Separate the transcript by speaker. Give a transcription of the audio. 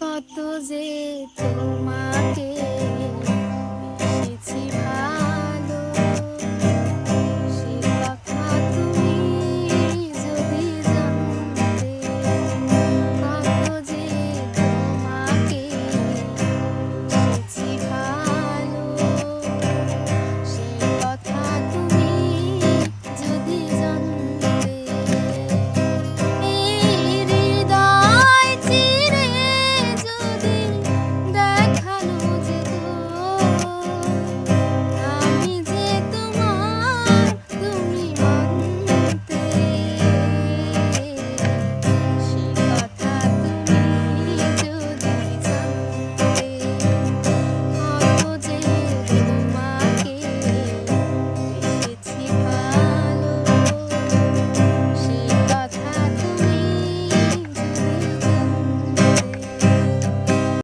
Speaker 1: কত যে তোমাকে